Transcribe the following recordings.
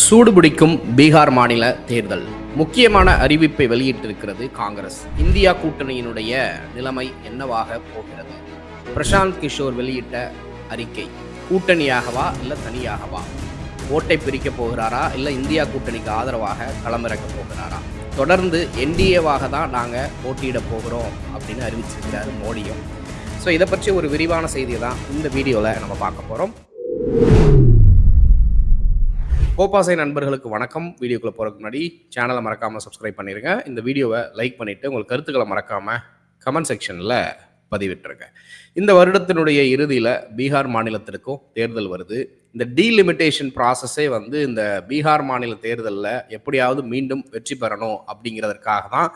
சூடுபிடிக்கும் பீகார் மாநில தேர்தல். முக்கியமான அறிவிப்பை வெளியிட்டிருக்கிறது காங்கிரஸ். இந்தியா கூட்டணியினுடைய நிலைமை என்னவாக போகிறது? பிரசாந்த் கிஷோர் வெளியிட்ட அறிக்கை. கூட்டணியாகவா இல்லை தனியாகவா? ஓட்டை பிரிக்க போகிறாரா இல்லை இந்தியா கூட்டணிக்கு ஆதரவாக களமிறக்க போகிறாரா? தொடர்ந்து என்டிஏவாக தான் நாங்கள் போட்டியிட போகிறோம் அப்படின்னு அறிவிச்சிருக்கிறார் மோடியும். ஸோ இதை பற்றி ஒரு விரிவான செய்தியை தான் இந்த வீடியோவில் நம்ம பார்க்க போகிறோம் கோபாசை நண்பர்களுக்கு வணக்கம். வீடியோக்குள்ளே போகிறதுக்கு முன்னாடி சேனலை மறக்காமல் சப்ஸ்கிரைப் பண்ணிடுங்க இந்த வீடியோவை லைக் பண்ணிவிட்டு உங்கள் கருத்துக்களை மறக்காமல் கமெண்ட் செக்ஷனில் பதிவிட்டுருங்க. இந்த வருடத்தினுடைய இறுதியில் பீகார் மாநிலத்திற்கும் தேர்தல் வருது. இந்த டீலிமிட்டேஷன் ப்ராசஸே வந்து இந்த பீகார் மாநில தேர்தலில் எப்படியாவது மீண்டும் வெற்றி பெறணும் அப்படிங்கிறதற்காக தான்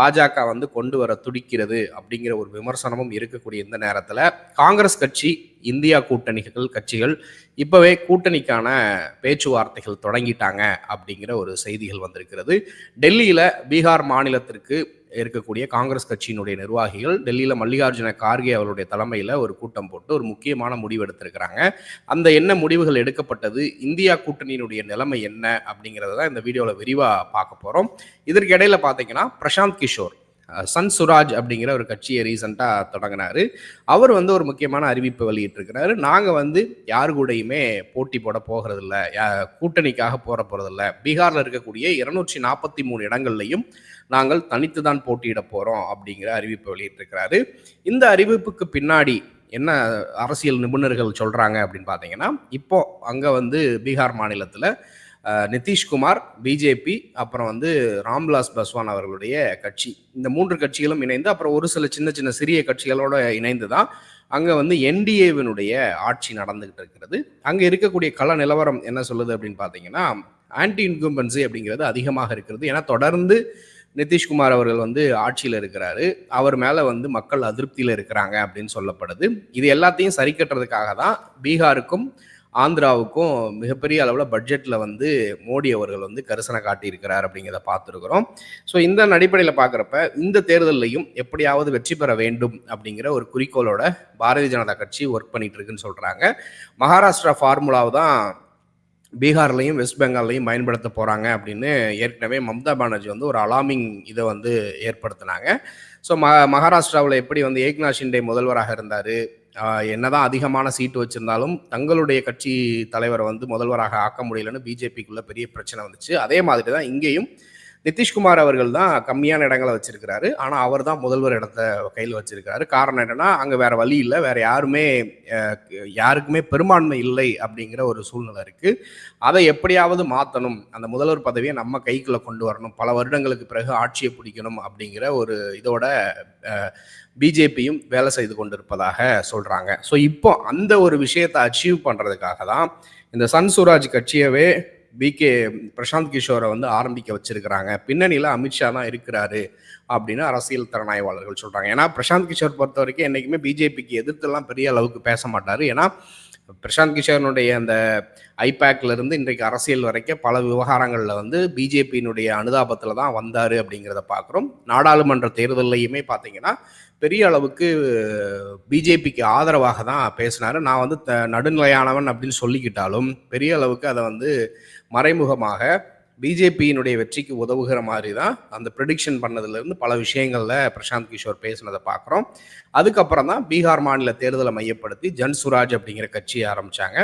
பாஜக வந்து கொண்டு வர துடிக்கிறது அப்படிங்கிற ஒரு விமர்சனமும் இருக்கக்கூடிய இந்த நேரத்தில் காங்கிரஸ் கட்சி இந்தியா கூட்டணிகள் கட்சிகள் இப்போவே கூட்டணிக்கான பேச்சுவார்த்தைகள் தொடங்கிட்டாங்க அப்படிங்கிற ஒரு செய்திகள் வந்திருக்கிறது. டெல்லியில் பீகார் மாநிலத்திற்கு இருக்கக்கூடிய காங்கிரஸ் கட்சியினுடைய நிர்வாகிகள் டெல்லியில் மல்லிகார்ஜுன கார்கே அவருடைய தலைமையில் ஒரு கூட்டம் போட்டு ஒரு முக்கியமான முடிவு எடுத்திருக்கிறாங்க. அந்த என்ன முடிவுகள் எடுக்கப்பட்டது இந்தியா கூட்டணியினுடைய நிலைமை என்ன அப்படிங்கிறத தான் இந்த வீடியோவில் விரிவாக பார்க்க போகிறோம் இதற்கு பார்த்தீங்கன்னா பிரசாந்த் கிஷோர் சன் சுராஜ் அப்படிங்கிற ஒரு கட்சியை ரீசெண்டாக தொடங்கினாரு. அவர் வந்து ஒரு முக்கியமான அறிவிப்பு வெளியிட்டிருக்கிறாரு. நாங்கள் வந்து யாரு கூடயுமே போட்டி போட போகிறதில்ல. யா- கூட்டணிக்காக போற போகிறதில்ல பீகாரில் இருக்கக்கூடிய இருநூற்றி நாற்பத்தி மூணு இடங்கள்லையும் நாங்கள் தனித்து தான் போட்டியிட போகிறோம் அப்படிங்கிற அறிவிப்பு வெளியிட்டிருக்கிறாரு. இந்த அறிவிப்புக்கு பின்னாடி என்ன அரசியல் நிபுணர்கள் சொல்கிறாங்க அப்படின்னு பார்த்தீங்கன்னா இப்போ அங்கே வந்து பீகார் மாநிலத்தில் நிதிஷ்குமார் பிஜேபி அப்புறம் வந்து ராம்விலாஸ் பஸ்வான் அவர்களுடைய கட்சி. இந்த மூன்று கட்சிகளும் இணைந்து அப்புறம் ஒரு சில சின்ன சின்ன சிறிய கட்சிகளோட இணைந்து தான் அங்கே வந்து என்டிஏவினுடைய ஆட்சி நடந்துகிட்டு இருக்கிறது. அங்கே இருக்கக்கூடிய கள நிலவரம் என்ன சொல்லுது அப்படின்னு பார்த்தீங்கன்னா ஆன்டி இன்கம்பன்சி அப்படிங்கிறது அதிகமாக இருக்கிறது. ஏன்னா தொடர்ந்து நிதிஷ்குமார் அவர்கள் வந்து ஆட்சியில் இருக்கிறாரு. அவர் மேலே வந்து மக்கள் அதிருப்தியில் இருக்கிறாங்க அப்படின்னு சொல்லப்படுது. இது எல்லாத்தையும் சரி கட்டுறதுக்காக தான் பீகாருக்கும் ஆந்திராவுக்கும் மிகப்பெரிய அளவில் பட்ஜெட்டில் வந்து மோடி அவர்கள் வந்து கரிசனை காட்டியிருக்கிறார் அப்படிங்கிறத பார்த்துருக்குறோம். ஸோ இந்த அடிப்படையில் பார்க்குறப்ப இந்த தேர்தலையும் எப்படியாவது வெற்றி பெற வேண்டும் அப்படிங்கிற ஒரு குறிக்கோளோட பாரதிய ஜனதா கட்சி ஒர்க் பண்ணிட்டு இருக்குன்னு சொல்கிறாங்க மகாராஷ்டிரா ஃபார்முலாவை தான் பீகார்லையும் வெஸ்ட் பெங்கால்லையும் பயன்படுத்த போகிறாங்க அப்படின்னு ஏற்கனவே மம்தா பானர்ஜி வந்து ஒரு அலாமிங் இதை வந்து ஏற்படுத்தினாங்க. ஸோ ம மகாராஷ்டிராவில் எப்படி வந்து ஏக்நாத் ஷிண்டே முதல்வராக இருந்தார் என்னதான் அதிகமான சீட்டு வச்சிருந்தாலும் தங்களுடைய கட்சி தலைவரை வந்து முதல்வராக ஆக்க முடியலன்னு பிஜேபிக்குள்ள பெரிய பிரச்சனை வந்துச்சு. அதே மாதிரி தான் இங்கேயும் நிதிஷ்குமார் அவர்கள் தான் கம்மியான இடங்களை வச்சிருக்கிறாரு. ஆனால் அவர் தான் முதல்வர் இடத்த கையில் வச்சிருக்கிறாரு. காரணம் என்னன்னா அங்கே வேற வழி இல்லை. வேற யாருமே யாருக்குமே பெரும்பான்மை இல்லை அப்படிங்கிற ஒரு சூழ்நிலை இருக்கு. அதை எப்படியாவது மாற்றணும் அந்த முதல்வர் பதவியை நம்ம கைக்குள்ள கொண்டு வரணும். பல வருடங்களுக்கு பிறகு ஆட்சியை பிடிக்கணும் அப்படிங்கிற ஒரு இதோட பிஜேபியும் வேலை செய்து கொண்டிருப்பதாக சொல்றாங்க. ஸோ இப்போ அந்த ஒரு விஷயத்தை அச்சீவ் பண்றதுக்காக தான் இந்த சன் சுராஜ் கட்சியவே பிகே பிரசாந்த் கிஷோரை வந்து ஆரம்பிக்க வச்சிருக்கிறாங்க. பின்னணியில் அமித்ஷா தான் இருக்கிறாரு அப்படின்னு அரசியல் திறனாய்வாளர்கள் சொல்கிறாங்க ஏன்னா பிரசாந்த் கிஷோர் பொறுத்த வரைக்கும் என்றைக்குமே பிஜேபிக்கு எதிர்த்துலாம் பெரிய அளவுக்கு பேச மாட்டார். ஏன்னா பிரசாந்த் கிஷோரனுடைய அந்த ஐபேக்ல இருந்து இன்றைக்கு அரசியல் வரைக்கும் பல விவகாரங்களில் வந்து பிஜேபியினுடைய அனுதாபத்தில் தான் வந்தார் அப்படிங்கிறத பார்க்குறோம் நாடாளுமன்ற தேர்தல்லையுமே பார்த்தீங்கன்னா பெரிய அளவுக்கு பிஜேபிக்கு ஆதரவாக தான் பேசினார். நான் வந்து த நடுநிலையானவன் அப்படின்னு சொல்லிக்கிட்டாலும் பெரிய அளவுக்கு அதை வந்து மறைமுகமாக பிஜேபியினுடைய வெற்றிக்கு உதவுகிற மாதிரி தான் அந்த ப்ரெடிக்ஷன் பண்ணதுலேருந்து பல விஷயங்களில் பிரசாந்த் கிஷோர் பேசினதை பார்க்குறோம். அதுக்கப்புறம் தான் பீகார் மாநில தேர்தலை மையப்படுத்தி ஜன் சுராஜ் அப்படிங்கிற கட்சியை ஆரம்பித்தாங்க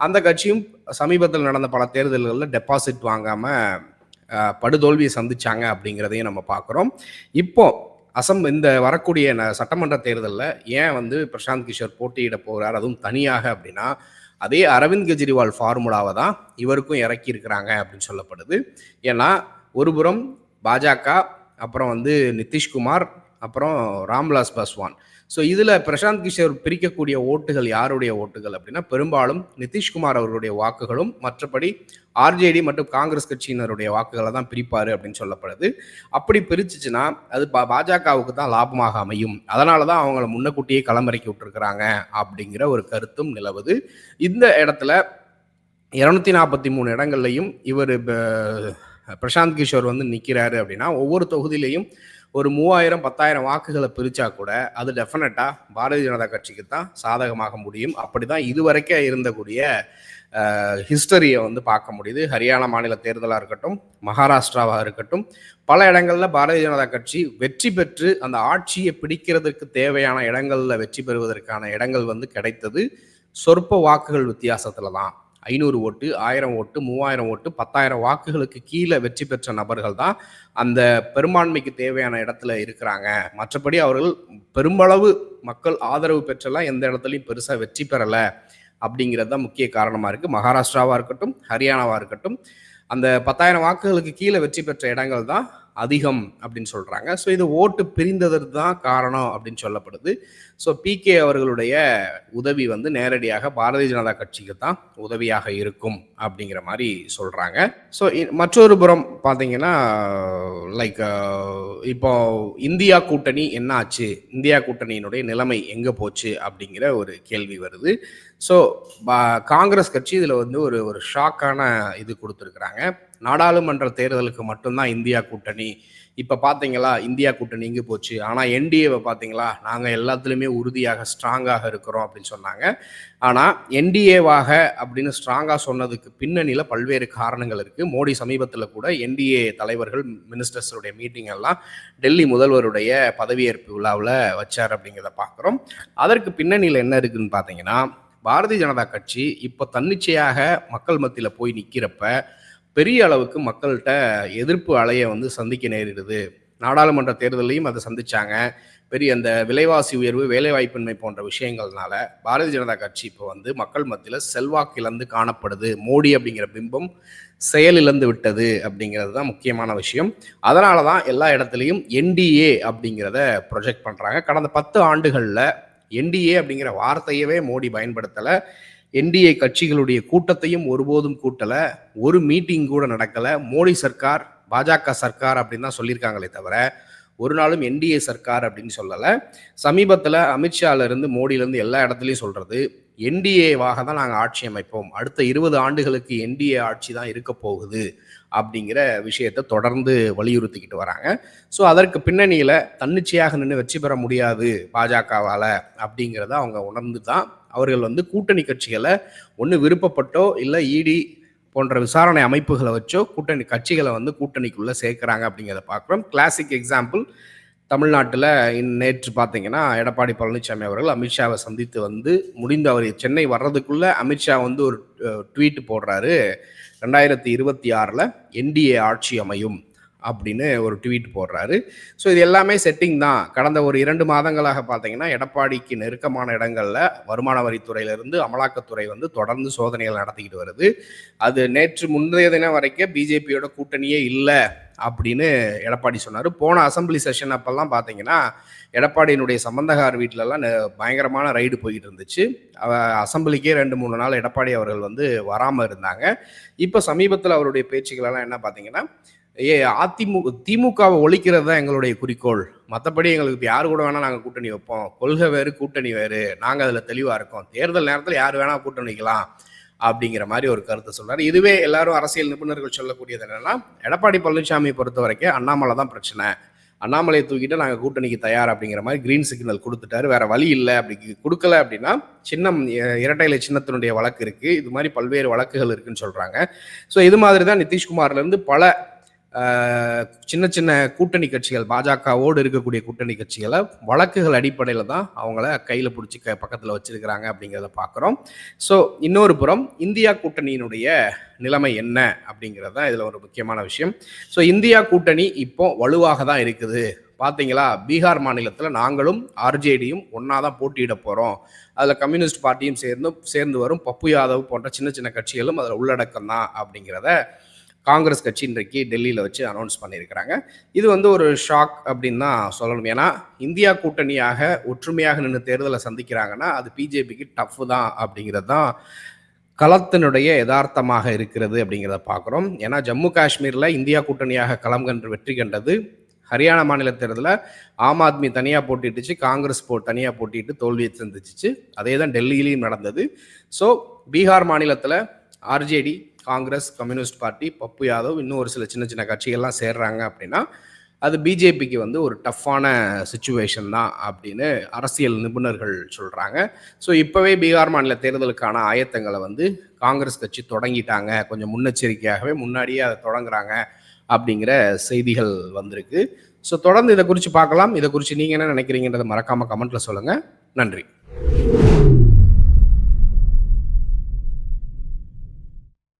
அந்த கட்சியும் சமீபத்தில் நடந்த பல தேர்தல்களில் டெபாசிட் வாங்காமல் படுதோல்வியை சந்திச்சாங்க அப்படிங்கிறதையும் நம்ம பார்க்குறோம். இப்போ அசம் இந்த வரக்கூடிய ந- சட்டமன்ற தேர்தலில் ஏன் வந்து பிரசாந்த் கிஷோர் போட்டியிட போகிறார் அதுவும் தனியாக அப்படின்னா அதே அரவிந்த் கெஜ்ரிவால் ஃபார்முலாவை தான் இவருக்கும் இறக்கி இருக்கிறாங்க அப்படின்னு சொல்லப்படுது. ஏன்னா ஒருபுறம் பாஜக அப்புறம் வந்து நிதிஷ்குமார் அப்புறம் ராம்விலாஸ் பாஸ்வான். ஸோ இதில் பிரசாந்த் கிஷோர் பிரிக்கக்கூடிய ஓட்டுகள் யாருடைய ஓட்டுகள் அப்படின்னா பெரும்பாலும் நிதிஷ்குமார் அவர்களுடைய வாக்குகளும் மற்றபடி ஆர்ஜேடி மற்றும் காங்கிரஸ் கட்சியினருடைய வாக்குகளை தான் பிரிப்பார் அப்படின்னு சொல்லப்படுது. அப்படி பிரிச்சுச்சுன்னா அது பா பாஜகவுக்கு தான் லாபமாக அமையும். அதனால தான் அவங்கள முன்னக்கூட்டியே களமிறக்கி விட்டுருக்குறாங்க அப்படிங்கிற ஒரு கருத்தும் நிலவுது. இந்த இடத்துல இரநூத்தி நாற்பத்தி மூணு இடங்கள்லையும் இவர் பிரசாந்த் கிஷோர் வந்து நிற்கிறாரு அப்படின்னா ஒவ்வொரு தொகுதியிலையும் ஒரு மூவாயிரம் பத்தாயிரம் வாக்குகளை பிரிச்சா கூட அது டெஃபினட்டா பாரதிய ஜனதா கட்சிக்கு தான் சாதகமாக முடியும். அப்படிதான் இதுவரைக்கும் இருந்தக்கூடிய ஹிஸ்டரியை வந்து பார்க்க முடியுது. ஹரியானா மாநில தேர்தலாக இருக்கட்டும் மகாராஷ்டிராவாக இருக்கட்டும் பல இடங்களில் பாரதிய ஜனதா கட்சி வெற்றி பெற்று அந்த ஆட்சியை பிடிக்கிறதுக்கு தேவையான இடங்களில் வெற்றி பெறுவதற்கான இடங்கள் வந்து கிடைத்தது. சொற்ப வாக்குகள் வித்தியாசத்தில் தான் ஐநூறு ஓட்டு ஆயிரம் ஓட்டு மூவாயிரம் ஓட்டு பத்தாயிரம் வாக்குகளுக்கு கீழே வெற்றி பெற்ற நபர்கள் தான் அந்த பெரும்பான்மைக்கு தேவையான இடத்துல இருக்கிறாங்க. மற்றபடி அவர்கள் பெரும்பளவு மக்கள் ஆதரவு பெற்றெல்லாம் எந்த இடத்துலையும் பெருசாக வெற்றி பெறலை அப்படிங்கிறது தான் முக்கிய காரணமாக இருக்குது மகாராஷ்டிராவாக இருக்கட்டும் ஹரியானாவாக இருக்கட்டும் அந்த பத்தாயிரம் வாக்குகளுக்கு கீழே வெற்றி பெற்ற இடங்கள் தான் அதிகம் அப்படின்னு சொல்கிறாங்க ஸோ இது ஓட்டு பிரிந்ததற்கு தான் காரணம் அப்படின்னு சொல்லப்படுது. ஸோ பிகே அவர்களுடைய உதவி வந்து நேரடியாக பாரதிய ஜனதா கட்சிக்கு தான் உதவியாக இருக்கும் அப்படிங்கிற மாதிரி சொல்கிறாங்க ஸோ மற்றொரு புறம் பார்த்தீங்கன்னா லைக் இப்போ இந்தியா கூட்டணி என்ன ஆச்சு? இந்தியா கூட்டணியினுடைய நிலைமை எங்கே போச்சு? அப்படிங்கிற ஒரு கேள்வி வருது. ஸோ காங்கிரஸ் கட்சி இதில் வந்து ஒரு ஒரு ஷாக்கான இது கொடுத்துருக்குறாங்க. நாடாளுமன்ற தேர்தலுக்கு மட்டும்தான் இந்தியா கூட்டணி இப்போ பார்த்தீங்களா இந்தியா கூட்டணி இங்கே போச்சு. ஆனால் என்டிஏவை பார்த்தீங்களா நாங்கள் எல்லாத்துலேயுமே உறுதியாக ஸ்ட்ராங்காக இருக்கிறோம் அப்படின்னு சொன்னாங்க. ஆனால் என்டிஏவாக அப்படின்னு ஸ்ட்ராங்காக சொன்னதுக்கு பின்னணியில் பல்வேறு காரணங்கள் இருக்குது மோடி சமீபத்தில் கூட என்டிஏ தலைவர்கள் மினிஸ்டர்ஸுடைய மீட்டிங் எல்லாம் டெல்லி முதல்வருடைய பதவியேற்பு விழாவில் வச்சார் அப்படிங்கிறத பார்க்குறோம் அதற்கு பின்னணியில் என்ன இருக்குதுன்னு பார்த்தீங்கன்னா பாரதிய ஜனதா கட்சி இப்போ தன்னிச்சையாக மக்கள் மத்தியில் போய் நிற்கிறப்ப பெரிய அளவுக்கு மக்கள்கிட்ட எதிர்ப்பு அலையை வந்து சந்திக்க நேரிடுது. நாடாளுமன்ற தேர்தலையும் அதை சந்திச்சாங்க. பெரிய அந்த விலைவாசி உயர்வு வேலைவாய்ப்பின்மை போன்ற விஷயங்கள்னால பாரதிய ஜனதா கட்சி இப்போ வந்து மக்கள் மத்தியில் செல்வாக்கு இழந்து காணப்படுது. மோடி அப்படிங்கிற பிம்பம் செயலிழந்து விட்டது அப்படிங்கிறது தான் முக்கியமான விஷயம். அதனால தான் எல்லா இடத்துலையும் என்டிஏ அப்படிங்கிறத ப்ரொஜெக்ட் பண்ணுறாங்க கடந்த பத்து ஆண்டுகளில் என்டிஏ அப்படிங்கிற வார்த்தையவே மோடி பயன்படுத்தலை. என்டிஏ கட்சிகளுடைய கூட்டத்தையும் ஒருபோதும் கூட்டலை. ஒரு மீட்டிங் கூட நடக்கலை. மோடி சர்க்கார் பாஜக சர்க்கார் அப்படின்னு தான் சொல்லியிருக்காங்களே தவிர ஒரு நாளும் என்டிஏ சர்க்கார் அப்படின்னு சொல்லலை. சமீபத்தில் அமித்ஷாலேருந்து மோடியிலேருந்து எல்லா இடத்துலையும் சொல்கிறது என்டிஏவாக தான் நாங்கள் ஆட்சி அமைப்போம். அடுத்த இருபது ஆண்டுகளுக்கு என்டிஏ ஆட்சி தான் இருக்க போகுது அப்படிங்கிற விஷயத்தை தொடர்ந்து வலியுறுத்திக்கிட்டு வராங்க. ஸோ அதற்கு பின்னணியில் தன்னிச்சையாக நின்று வெற்றி பெற முடியாது பாஜகவால் அப்படிங்கிறத அவங்க உணர்ந்து தான் அவர்கள் வந்து கூட்டணி கட்சிகளை ஒன்று விருப்பப்பட்டோ இல்லை இடி போன்ற விசாரணை அமைப்புகளை வச்சோ கூட்டணி கட்சிகளை வந்து கூட்டணிக்குள்ளே சேர்க்குறாங்க அப்படிங்கிறத பார்க்குறோம். கிளாசிக் எக்ஸாம்பிள் தமிழ்நாட்டில் நேற்று பார்த்தீங்கன்னா எடப்பாடி பழனிசாமி அவர்கள் அமித்ஷாவை சந்தித்து வந்து முடிந்து அவர் சென்னை வர்றதுக்குள்ளே அமித்ஷா வந்து ஒரு ட்வீட் போடுறாரு. ரெண்டாயிரத்தி இருபத்தி ஆறில் என்டிஏ ஆட்சி அமையும் அப்படின்னு ஒரு ட்வீட் போடுறாரு. ஸோ இது எல்லாமே செட்டிங் தான். கடந்த ஒரு இரண்டு மாதங்களாக பார்த்தீங்கன்னா எடப்பாடிக்கு நெருக்கமான இடங்களில் வருமான வரித்துறையிலிருந்து அமலாக்கத்துறை வந்து தொடர்ந்து சோதனைகள் நடத்திக்கிட்டு வருது. அது நேற்று முந்தைய தினம் வரைக்கும் பிஜேபியோட கூட்டணியே இல்லை. அப்படின்னு எடப்பாடி சொன்னார். போன அசம்பிளி செஷன் அப்போல்லாம் பார்த்தீங்கன்னா எடப்பாடியினுடைய சம்பந்தகார் வீட்டிலலாம் பயங்கரமான ரைடு போய்கிட்டு இருந்துச்சு. அசம்பிளிக்கே ரெண்டு மூணு நாள் எடப்பாடி அவர்கள் வந்து வராமல் இருந்தாங்க. இப்போ சமீபத்தில் அவருடைய பேச்சுக்களெல்லாம் என்ன பார்த்தீங்கன்னா ஏ அதிமுக திமுகவை ஒழிக்கிறது தான் எங்களுடைய குறிக்கோள். மற்றபடி எங்களுக்கு யார் கூட வேணால் நாங்கள் கூட்டணி வைப்போம். கொள்கை வேறு கூட்டணி வேறு. நாங்கள் அதில் தெளிவாக இருக்கோம். தேர்தல் நேரத்தில் யார் வேணால் கூட்டணி வைக்கலாம். அப்படிங்கிற மாதிரி ஒரு கருத்தை சொல்றாரு. இதுவே எல்லாரும் அரசியல் நிபுணர்கள் சொல்லக்கூடியது என்னன்னா எடப்பாடி பழனிசாமி பொறுத்த வரைக்கும் அண்ணாமலை தான் பிரச்சனை. அண்ணாமலையை தூக்கிட்டு நாங்கள் கூட்டணிக்கு தயார் அப்படிங்கிற மாதிரி கிரீன் சிக்னல் கொடுத்துட்டாரு. வேற வழி இல்லை. அப்படி கொடுக்கல அப்படின்னா சின்னம் இரட்டையில சின்னத்தினுடைய வழக்கு இருக்கு. இது மாதிரி பல்வேறு வழக்குகள் இருக்குன்னு சொல்றாங்க. ஸோ இது மாதிரி தான் நிதிஷ்குமார்ல இருந்து பல சின்ன சின்ன கூட்டணி கட்சிகள் பாஜகவோடு இருக்கக்கூடிய கூட்டணி கட்சிகளை வழக்குகள் அடிப்படையில் தான் அவங்கள கையில் பிடிச்சி க பக்கத்தில் வச்சிருக்கிறாங்க அப்படிங்கிறத பார்க்குறோம் ஸோ இன்னொரு புறம் இந்தியா கூட்டணியினுடைய நிலைமை என்ன அப்படிங்கிறது தான் இதில் ஒரு முக்கியமான விஷயம். ஸோ இந்தியா கூட்டணி இப்போ வலுவாக தான் இருக்குது. பார்த்தீங்களா பீகார் மாநிலத்தில் நாங்களும் ஆர்ஜேடியும் ஒன்றா தான் போட்டியிட போகிறோம் அதில் கம்யூனிஸ்ட் பார்ட்டியும் சேர்ந்து சேர்ந்து வரும். பப்பு யாதவ் போன்ற சின்ன சின்ன கட்சிகளும் அதில் உள்ளடக்கம் தான் அப்படிங்கிறத காங்கிரஸ் கட்சி இன்றைக்கு டெல்லியில் வச்சு அனௌன்ஸ் பண்ணியிருக்கிறாங்க. இது வந்து ஒரு ஷாக் அப்படின்னு தான் சொல்லணும். ஏன்னா இந்தியா கூட்டணியாக ஒற்றுமையாக நின்று தேர்தலை சந்திக்கிறாங்கன்னா அது பிஜேபிக்கு டஃப் தான் அப்படிங்கிறது தான் களத்தினுடைய யதார்த்தமாக இருக்கிறது அப்படிங்கிறத பார்க்குறோம். ஏன்னா ஜம்மு காஷ்மீரில் இந்தியா கூட்டணியாக களம் கன்று வெற்றி கண்டது. ஹரியானா மாநில தேர்தலில் ஆம் ஆத்மி தனியாக போட்டிட்டுச்சு காங்கிரஸ் போ தனியாக போட்டிட்டு தோல்வியை சந்திச்சிச்சு. அதே தான் டெல்லியிலையும் நடந்தது. ஸோ பீகார் மாநிலத்தில் RJD Congress Communist Party Pappu Yadav இன்னும் ஒரு சில சின்ன சின்ன கட்சிகள்லாம் சேர்றாங்க அப்படின்னா அது பிஜேபிக்கு வந்து ஒரு டஃப்பான சுச்சுவேஷன் தான் அப்படின்னு அரசியல் நிபுணர்கள் சொல்கிறாங்க ஸோ இப்போவே பீகார் மாநில தேர்தலுக்கான ஆயத்தங்களை வந்து காங்கிரஸ் கட்சி தொடங்கிட்டாங்க. கொஞ்சம் முன்னெச்சரிக்கையாகவே முன்னாடியே அதை தொடங்குறாங்க அப்படிங்கிற செய்திகள் வந்திருக்கு. ஸோ தொடர்ந்து இதை குறித்து பார்க்கலாம். இதை குறித்து நீங்கள் என்ன நினைக்கிறீங்கன்றதை மறக்காமல் கமெண்ட்டில் சொல்லுங்கள் நன்றி.